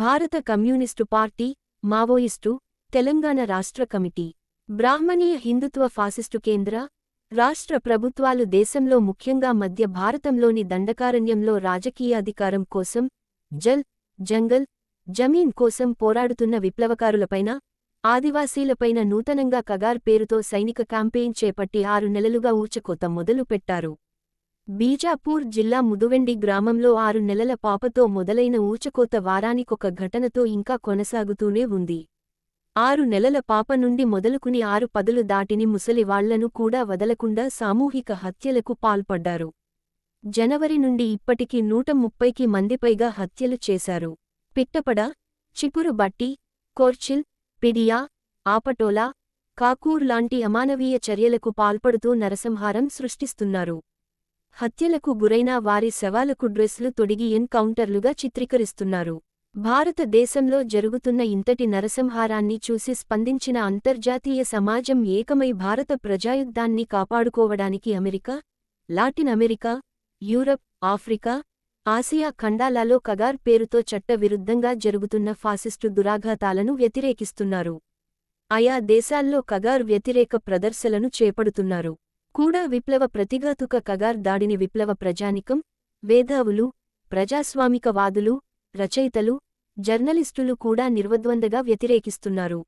భారత communist party Maoist Telangana రాష్ట్ర committee బ్రాహ్మణీయ హిందుత్వ fascist కేంద్ర రాష్ట్ర ప్రభుత్వాలు దేశంలో ముఖ్యంగా మధ్య భారతంలోని దండకారణ్యంలో రాజకీయ అధికారం కోసం జల్ జంగల్ జమీన్ కోసం పోరాడుతున్న విప్లవకారులపైన ఆదివాసీలపైన నూతనంగా కగార్ పేరుతో సైనిక క్యాంపెయిన్ చేపట్టి ఆరు నెలలుగా ఊచకోత మొదలు పెట్టారు బీజాపూర్ జిల్లా ముదువెండి గ్రామంలో ఆరు నెలల పాపతో మొదలైన ఊచకోత వారానికొక ఘటనతో ఇంకా కొనసాగుతూనే ఉంది. ఆరు నెలల పాప నుండి మొదలుకుని ఆరు పదులు దాటిని ముసలివాళ్ళను కూడా వదలకుండా సామూహిక హత్యలకు పాల్పడ్డారు. జనవరి నుండి ఇప్పటికి నూట ముప్పైకి మందిపైగా హత్యలు చేశారు. పిట్టపడ చిపురు బట్టి కోర్చిల్ పిడియా ఆపటోలా కాకూర్ లాంటి అమానవీయ చర్యలకు పాల్పడుతూ నరసంహారం సృష్టిస్తున్నారు. హత్యలకు గురైన వారి శవాలకు డ్రెస్లు తొడిగి ఎన్ కౌంటర్లుగా చిత్రీకరిస్తున్నారు భారతదేశంలో జరుగుతున్న ఇంతటి నరసంహారాన్ని చూసి స్పందించిన అంతర్జాతీయ సమాజం ఏకమై భారత ప్రజాయుద్ధాన్ని కాపాడుకోవడానికి America Latin America Europe Africa Asia ఖండాలలో Kagar పేరుతో చట్టవిరుద్ధంగా జరుగుతున్న ఫాసిస్టు దురాఘాతాలను వ్యతిరేకిస్తున్నారు. ఆయా దేశాల్లో కగార్ వ్యతిరేక ప్రదర్శనలను చేపడుతున్నారు. కూడా విప్లవ ప్రతిఘాతుక కగార్ దాడిని విప్లవ ప్రజానికం వేధావులు ప్రజాస్వామికవాదులు రచయితలు జర్నలిస్టులు కూడా నిర్వద్వందగా వ్యతిరేకిస్తున్నారు.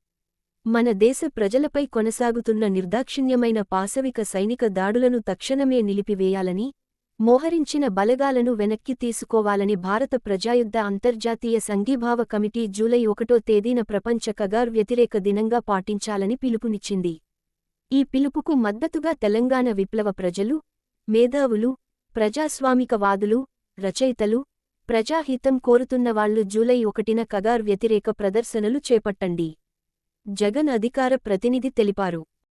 మన దేశ ప్రజలపై కొనసాగుతున్న నిర్దాక్షిణ్యమైన పాశవిక సైనిక దాడులను తక్షణమే నిలిపివేయాలని మోహరించిన బలగాలను వెనక్కి తీసుకోవాలని భారత ప్రజాయుద్ధ అంతర్జాతీయ సంఘీభావ కమిటీ జూలై ఒకటో తేదీన ప్రపంచ కగార్ వ్యతిరేక దినంగా పాటించాలని పిలుపునిచ్చింది. ఈ పిలుపుకు మద్దతుగా తెలంగాణ విప్లవ ప్రజలు మేధావులు ప్రజాస్వామికవాదులు రచయితలు ప్రజాహితం కోరుతున్నవాళ్ళు జూలై ఒకటిన కగార్ వ్యతిరేక ప్రదర్శనలు చేపట్టండి. జగన్ అధికార ప్రతినిధి తెలిపారు.